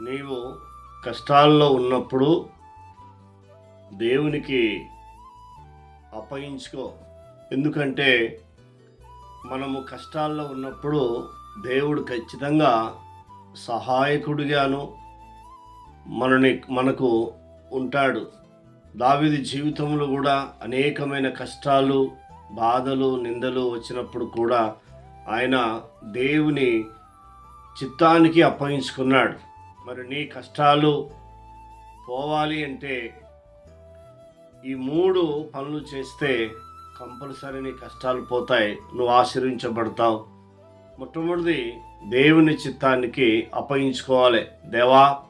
నీవు కష్టాల్లో ఉన్నప్పుడు దేవునికి అప్పగించుకో. ఎందుకంటే మనము కష్టాల్లో ఉన్నప్పుడు దేవుడు ఖచ్చితంగా సహాయకుడిగాను మనని మనకు ఉంటాడు. దావిది జీవితంలో కూడా అనేకమైన కష్టాలు బాధలు నిందలు వచ్చినప్పుడు కూడా ఆయన దేవుని చిత్తానికి అప్పగించుకున్నాడు. మరి నీ కష్టాలు పోవాలి అంటే ఈ మూడు పనులు చేస్తే కంపల్సరీ నీ కష్టాలు పోతాయి. నువ్వు ఆశీర్వించబడతావు. మొట్టమొదటిది దేవుని చిత్తానికి అప్పగించుకోవాలి. దేవా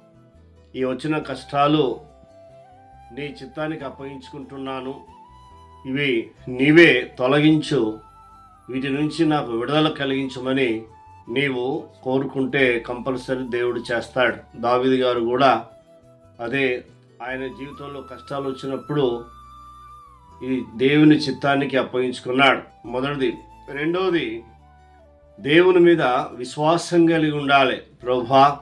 ఈ వచ్చిన కష్టాలు నీ చిత్తానికి అప్పగించుకుంటున్నాను. ఇవి నీవే తొలగించు. వీటి నుంచి నాకు విడుదల కలిగించమని నీవు కోరుకుంటే కంపల్సరీ దేవుడు చేస్తాడు. దావిది గారు కూడా అదే ఆయన జీవితంలో కష్టాలు వచ్చినప్పుడు ఈ దేవుని చిత్తానికి అప్పగించుకున్నాడు. మొదటిది. రెండవది దేవుని మీద విశ్వాసం కలిగి ఉండాలి. ప్రభా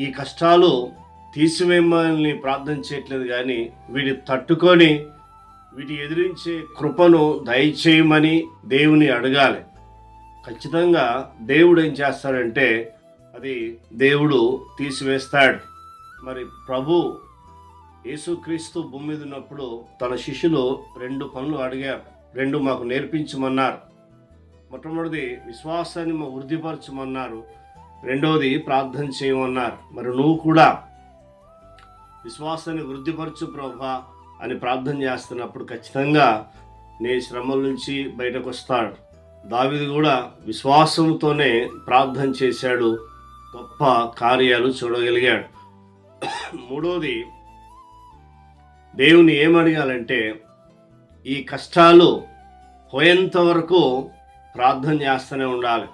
ఈ కష్టాలు తీసివేయమని ప్రార్థన చేయట్లేదు కానీ వీటి తట్టుకొని వీటి ఎదిరించే కృపను దయచేయమని దేవుని అడగాలి. ఖచ్చితంగా దేవుడు ఏం చేస్తాడంటే అది దేవుడు తీసివేస్తాడు. మరి ప్రభు యేసుక్రీస్తు భూమి మీద ఉన్నప్పుడు తన శిష్యులు రెండు పనులు అడిగారు. రెండు మాకు నేర్పించమన్నారు. మొట్టమొదటిది విశ్వాసాన్ని మా వృద్ధిపరచమన్నారు. రెండవది ప్రార్థన చేయమన్నారు. మరి నువ్వు కూడా విశ్వాసాన్ని వృద్ధిపరచు ప్రభా అని ప్రార్థన చేస్తున్నప్పుడు ఖచ్చితంగా నీ శ్రమల నుంచి బయటకు వస్తాడు దావిది కూడా విశ్వాసంతోనే ప్రార్థన చేశాడు. గొప్ప కార్యాలు చూడగలిగాడు. మూడోది దేవుని ఏమడగాలంటే ఈ కష్టాలు పోయేంత వరకు ప్రార్థన చేస్తూనే ఉండాలి.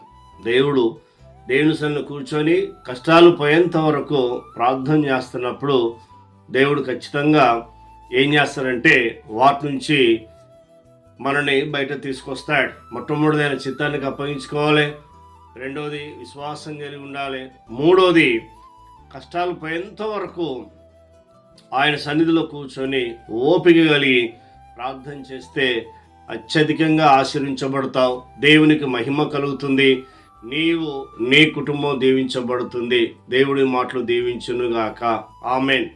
దేవుడు దేవుని సన్ను కూర్చొని కష్టాలు పోయేంత వరకు ప్రార్థన చేస్తున్నప్పుడు దేవుడు ఖచ్చితంగా ఏం చేస్తారంటే వాటి నుంచి మనని బయట తీసుకొస్తాడు. మొట్టమొదటిది ఆయన చిత్తానికి అప్పగించుకోవాలి రెండోది విశ్వాసం కలిగి ఉండాలి. మూడోది కష్టాలు పోయేంత వరకు ఆయన సన్నిధిలో కూర్చొని ఓపిక కలిగి ప్రార్థన చేస్తే అత్యధికంగా ఆశీర్వించబడతావు. దేవునికి మహిమ కలుగుతుంది. నీవు నీ కుటుంబం దీవించబడుతుంది. దేవుడి మాటలు దీవించునుగాక. ఆమెన్.